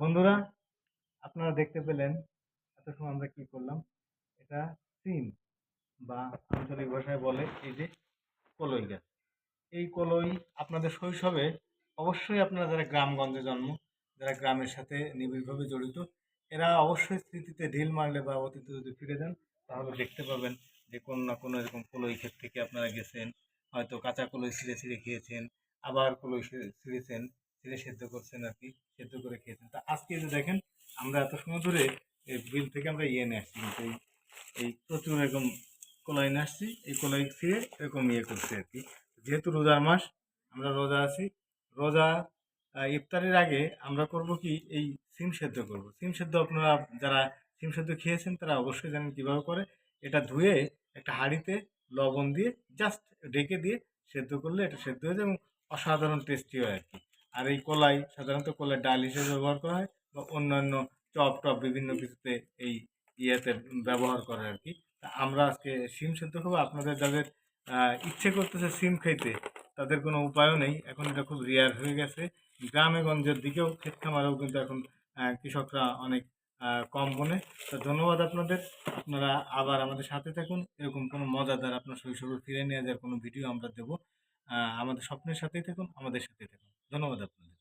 বন্ধুরা, আপনারা দেখতে পেলেন এত সময় আমরা কি করলাম। এটা সিম বা আঞ্চলিক ভাষায় বলে এই যে কলই গাছ। এই কলই আপনাদের শৈশবে অবশ্যই আপনারা যারা গ্রামগঞ্জে জন্ম, যারা গ্রামের সাথে নিবিড়ভাবে জড়িত, এরা অবশ্যই স্মৃতিতে ঢিল মারলে বা অতীতে যদি ফিরে যান, তাহলে দেখতে পাবেন যে কোনো না কোনো এরকম কলই ক্ষেত থেকে আপনারা গেছেন, হয়তো কাঁচা কলই ছিঁড়ে ছিঁড়ে খেয়েছেন, আবার কলই ছিঁড়েছেন। ছিঁড়ে সেদ্ধ করছেন আর কি, সেদ্ধ করে খেয়েছেন। তা আজকে যে দেখেন, আমরা এত সময় ধরে এই বিল থেকে আমরা ইয়ে নিয়ে আসছি, কিন্তু এই এই প্রচুর এরকম কলাই নিয়ে আসছি, এই কলাই ছিঁড়ে এরকম ইয়ে করছি আর কি। যেহেতু রোজার মাস, আমরা রোজা আছি, রোজা ইফতারের আগে আমরা করব কি, এই সিম সেদ্ধ করব। সিম সেদ্ধ আপনারা, যারা সিম সেদ্ধ খেয়েছেন, তারা অবশ্যই জানেন কীভাবে করে। এটা ধুয়ে একটা হাঁড়িতে লবণ দিয়ে জাস্ট ঢেকে দিয়ে সেদ্ধ করলে এটা সেদ্ধ হয়ে যায় এবং অসাধারণ টেস্টি হয় আর কি। আর এই কলাই সাধারণত কলাই ডাল হিসেবে ব্যবহার করা হয় বা অন্যান্য চপ টপ বিভিন্ন কিছুতে এই ইয়েতে ব্যবহার করে আর কি তা আমরা আজকে সিম সেদ্ধ খাব। আপনাদের যাদের ইচ্ছে করতেছে সিম খাইতে তাদের কোনো উপায়ও নেই। এখন এটা খুব রেয়ার হয়ে গেছে। গ্রামে গঞ্জের দিকেও ক্ষেত খামারেও কিন্তু এখন কৃষকরা অনেক কম বনে। তো ধন্যবাদ আপনাদের। আপনারা আবার আমাদের সাথে থাকুন। এরকম কোনো মজাদার আপনার শৈশবে ফিরে নিয়ে যাওয়ার কোনো ভিডিও আমরা দেবো। আমাদের স্বপ্নের সাথেই থাকুন আমাদের সাথেই থাকুন। ধন্যবাদ আপনাদের।